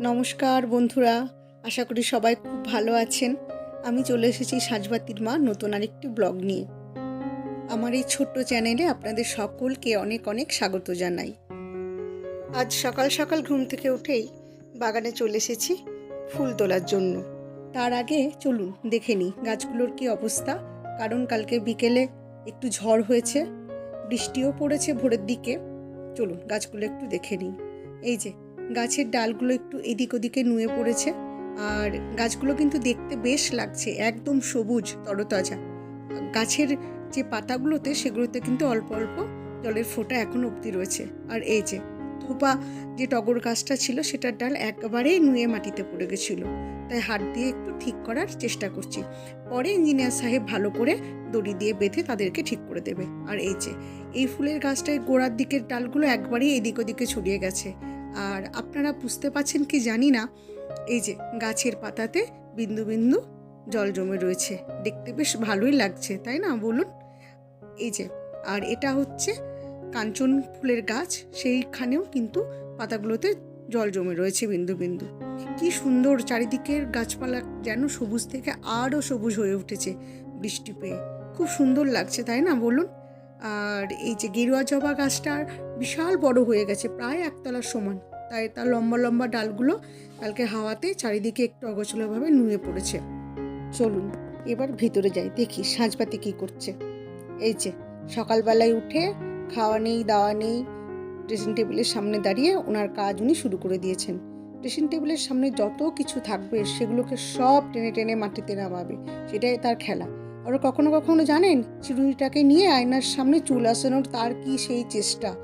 নমস্কার বন্ধুরা, আশা করি সবাই খুব ভালো আছেন। আমি চলে এসেছি সাজবাতির মা নতুন আরেকটি ব্লগ নিয়ে। আমার এই ছোট্ট চ্যানেলে আপনাদের সকলকে অনেক অনেক স্বাগত জানাই। আজ সকাল সকাল ঘুম থেকে উঠেই বাগানে চলে এসেছি ফুল তোলার জন্য। তার আগে চলুন দেখে নিই গাছগুলোর কি অবস্থা। কারণ কালকে বিকেলে একটু ঝড় হয়েছে, বৃষ্টিও পড়েছে ভোরের দিকে। চলুন গাছগুলো একটু দেখে নিই। এই যে গাছের ডালগুলো একটু এদিক ওদিকে নুয়ে পড়েছে। আর গাছগুলো কিন্তু দেখতে বেশ লাগছে, একদম সবুজ, তরতাজা। গাছের যে পাতাগুলোতে, সেগুলোতে কিন্তু অল্প অল্প জলের ফোঁটা এখনও অবধি রয়েছে। আর এই যে থোপা যে টগর গাছটা ছিল, সেটার ডাল একবারেই নুয়ে মাটিতে পড়ে গেছিল। তাই হাত দিয়ে একটু ঠিক করার চেষ্টা করছি। পরে ইঞ্জিনিয়ার সাহেব ভালো করে দড়ি দিয়ে বেঁধে তাদেরকে ঠিক করে দেবে। আর এই যে, এই ফুলের গাছটায় গোড়ার দিকের ডালগুলো একবারেই এদিক ওদিকে ছড়িয়ে গেছে। আর আপনারা বুঝতে পাচ্ছেন কি জানি না, এই যে গাছের পাতাতে বিন্দু বিন্দু জল জমে রয়েছে। দেখতে বেশ ভালোই লাগছে, তাই না? বলুন। এই যে, আর এটা হচ্ছে কাঞ্চন ফুলের গাছ, সেইখানেও কিন্তু পাতাগুলোতে জল জমে রয়েছে বিন্দু বিন্দু। কি সুন্দর চারিদিকের গাছপালা যেন সবুজ থেকে আরও সবুজ হয়ে উঠেছে বৃষ্টি পেয়ে। খুব সুন্দর লাগছে, তাই না? বলুন। আর এই যে গেরুয়া জবা গাছটার বিশাল বড় হয়ে গেছে, প্রায় একতলার সমান। তাই তার লম্বা লম্বা ডালগুলো কালকে হাওয়াতে চারিদিকে একটু অগোছলভাবে নুয়ে পড়েছে। চলুন, এবার ভিতরে যাই, দেখি সাজপাতি কি করছে। এই যে, সকালবেলায় উঠে খাওয়া নেই, দাওয়া নেই ড্রেসিং টেবিলের সামনে দাঁড়িয়ে ওনার কাজ উনি শুরু করে দিয়েছেন। ড্রেসিং টেবিলের সামনে যত কিছু থাকবে, সেগুলোকে সব টেনে টেনে মাটিতে নামাবে, সেটাই তার খেলা। আরও কখনো কখনো জানেন, চিরুনিটাকে নিয়ে আয়নার সামনে চুল আসানোর তার কি সেই চেষ্টা।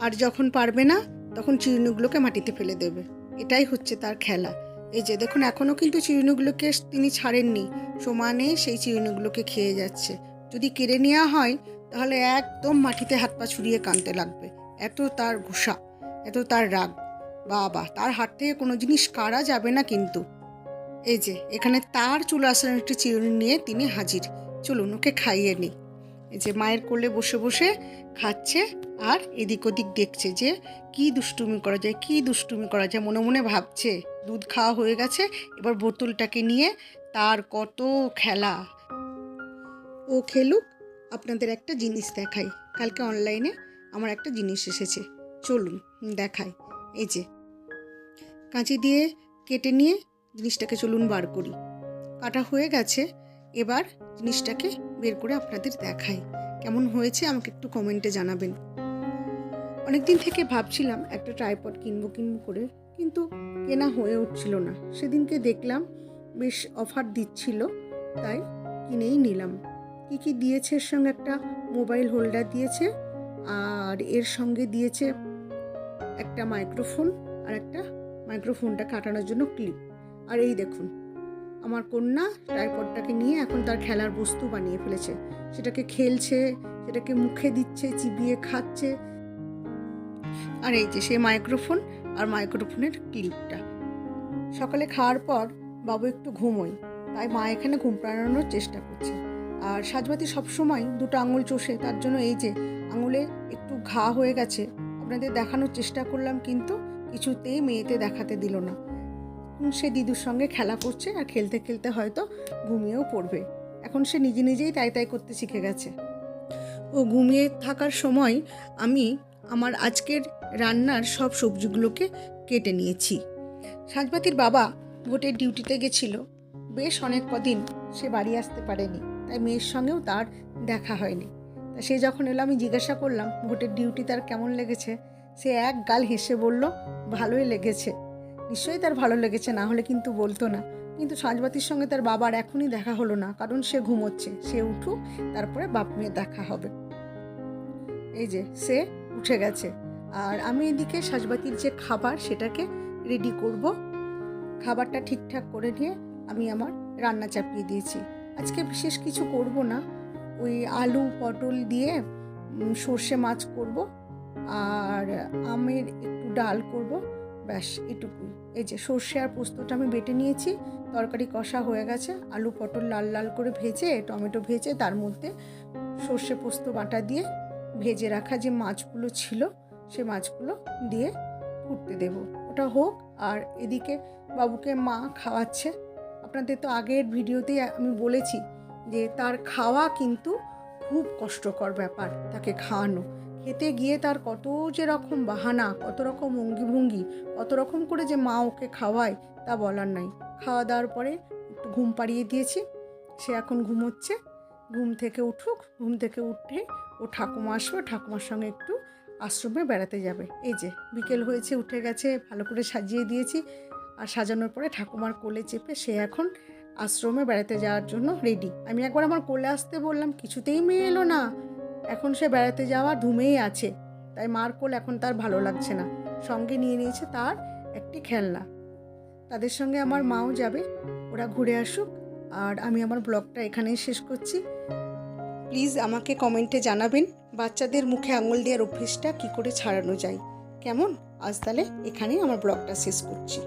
আর যখন পারবে না, তখন চিরুনিগুলোকে মাটিতে ফেলে দেবে। এটাই হচ্ছে তার খেলা। এই যে, দেখুন এখনও কিন্তু চিরুনিগুলোকে তিনি ছাড়েননি। সমানে সেই চিরুনিগুলোকে খেয়ে যাচ্ছে। যদি কেড়ে নেওয়া হয়, তাহলে একদম মাটিতে হাত পা ছুড়িয়ে কানতে লাগবে। এত তার ঘুষা, এত তার রাগ। বাবা, তার হাত থেকে কোনো জিনিস কারা যাবে না কিন্তু। এই যে, এখানে তার চুল আসানোর একটি চিরুনি নিয়ে তিনি হাজির। চলুন, ওকে খাইয়ে নিই। এই যে, মায়ের কোলে বসে বসে খাচ্ছে আর এদিক ওদিক দেখছে যে, কি দুষ্টুমি করা যায়, কি দুষ্টুমি করা যায়, মনে মনে ভাবছে। দুধ খাওয়া হয়ে গেছে, এবার বোতলটাকে নিয়ে তার কত খেলা। ও খেলুক, আপনাদের একটা জিনিস দেখাই। কালকে অনলাইনে আমার একটা জিনিস এসেছে। চলুন, দেখাই। এই যে, কাঁচি দিয়ে কেটে নিয়ে জিনিসটাকে চলুন বার করি। কাটা হয়ে গেছে, এবার জিনিসটাকে বের করে আপনাদের দেখাই। কেমন হয়েছে আমাকে একটু কমেন্টে জানাবেন। অনেকদিন থেকে ভাবছিলাম একটা ট্রাইপড কিনবো কিনবো করে, কিন্তু কেনা হয়ে উঠছিল না। সেদিনকে দেখলাম বেশ অফার দিচ্ছিল, তাই কিনেই নিলাম। কি কি দিয়েছে এর সঙ্গে? একটা মোবাইল হোল্ডার দিয়েছে, আর এর সঙ্গে দিয়েছে একটা মাইক্রোফোন আর একটা মাইক্রোফোনটা কাটানোর জন্য ক্লিপ আর এই দেখুন, আমার কন্যা ট্রাইপডটাকে নিয়ে এখন তার খেলার বস্তু বানিয়ে ফেলেছে। সেটাকে খেলছে, সেটাকে মুখে দিচ্ছে, চিবিয়ে খাচ্ছে। আর এই যে সে মাইক্রোফোন আর মাইক্রোফোনের ক্লিপটা। সকালে খাওয়ার পর বাবু একটু ঘুমোয়, তাই মা এখানে ঘুম পাড়ানোর চেষ্টা করছে। আর সাজবাতি সবসময় দুটো আঙুল চষে, তার জন্য এই যে আঙুলে একটু ঘা হয়ে গেছে, আপনাদের দেখানোর চেষ্টা করলাম কিন্তু কিছুতেই মেয়েতে দেখাতে দিল না। সে দিদুর সঙ্গে খেলা করছে আর খেলতে খেলতে হয়তো ঘুমিয়েও পড়বে। এখন সে নিজে নিজেই তাই তাই করতে শিখে গেছে। ও ঘুমিয়ে থাকার সময় আমি আমার আজকের রান্নার সব সবজিগুলোকে কেটে নিয়েছি। সাজবাতির বাবা ভোটের ডিউটিতে গেছিল। বেশ অনেক কদিন সে বাড়ি আসতে পারেনি, তাই মেয়ের সঙ্গেও তার দেখা হয়নি। তা সে যখন এলো, আমি জিজ্ঞাসা করলাম, ভোটের ডিউটি তার কেমন লেগেছে? সে এক গাল হেসে বলল, ভালোই লেগেছে। নিশ্চয়ই তার ভালো লেগেছে, না হলে কিন্তু বলতো না। কিন্তু সাজবাতির সঙ্গে তার বাবার এখনই দেখা হলো না, কারণ সে ঘুমোচ্ছে। সে উঠুক, তারপরে বাপ মেয়ে দেখা হবে। এই যে, সে উঠে গেছে। আর আমি এদিকে সাজবাতির যে খাবার, সেটাকে রেডি করব। খাবারটা ঠিকঠাক করে নিয়ে আমি আমার রান্না চাপিয়ে দিয়েছি। আজকে বিশেষ কিছু করব না। ওই আলু, পটল দিয়ে সর্ষে মাছ করব। আর আমের একটু ডাল করব। ব্যাস এটুকুই এই যে সর্ষে আর পোস্তটা আমি বেটে নিয়েছি, তরকারি কষা হয়ে গেছে, আলু পটল লাল লাল করে ভেজে, টমেটো ভেজে, তার মধ্যে সর্ষে পোস্ত বাটা দিয়ে ভেজে রাখা যে মাছগুলো ছিল, সে মাছগুলো দিয়ে ফুটতে দেবো। ওটা হোক, আর এদিকে বাবুকে মা খাওয়াচ্ছে। আপনাদের তো আগের ভিডিওতেই আমি বলেছি যে তার খাওয়া কিন্তু খুব কষ্টকর ব্যাপার, তাকে খাওয়ানো। খেতে গিয়ে তার কত যে রকম বাহানা, কত রকম অঙ্গিভঙ্গি, কত রকম করে যে মা ওকে খাওয়ায়, তা বলার নাই। খাওয়া দাওয়ার পরে একটু ঘুম পাড়িয়ে দিয়েছি। সে এখন ঘুমোচ্ছে। ঘুম থেকে উঠুক, ঘুম থেকে উঠে ও ঠাকুমা আসবে, ঠাকুমার সঙ্গে একটু আশ্রমে বেড়াতে যাবে। এই যে, বিকেল হয়েছে, উঠে গেছে, ভালো করে সাজিয়ে দিয়েছি। আর সাজানোর পরে ঠাকুমার কোলে চেপে সে এখন আশ্রমে বেড়াতে যাওয়ার জন্য রেডি আমি একবার আমার কোলে আসতে বললাম, কিছুতেই মেয়ে এলো না। এখন সে বেড়াতে যাওয়া ধুমেই আছে, তাই মার কোল এখন তার ভালো লাগছে না। সঙ্গে নিয়ে নিয়েছে তার একটি খেলনা। তাদের সঙ্গে আমার মাও যাবে, ওরা ঘুরে আসুক, আর আমি আমার ব্লগটা এখানেই শেষ করছি। প্লিজ আমাকে কমেন্টে জানাবেন, বাচ্চাদের মুখে আঙুল দেওয়ার অভ্যেসটা কী করে ছাড়ানো যায়। কেমন? আজ তাহলে এখানেই আমার ব্লগটা শেষ করছি।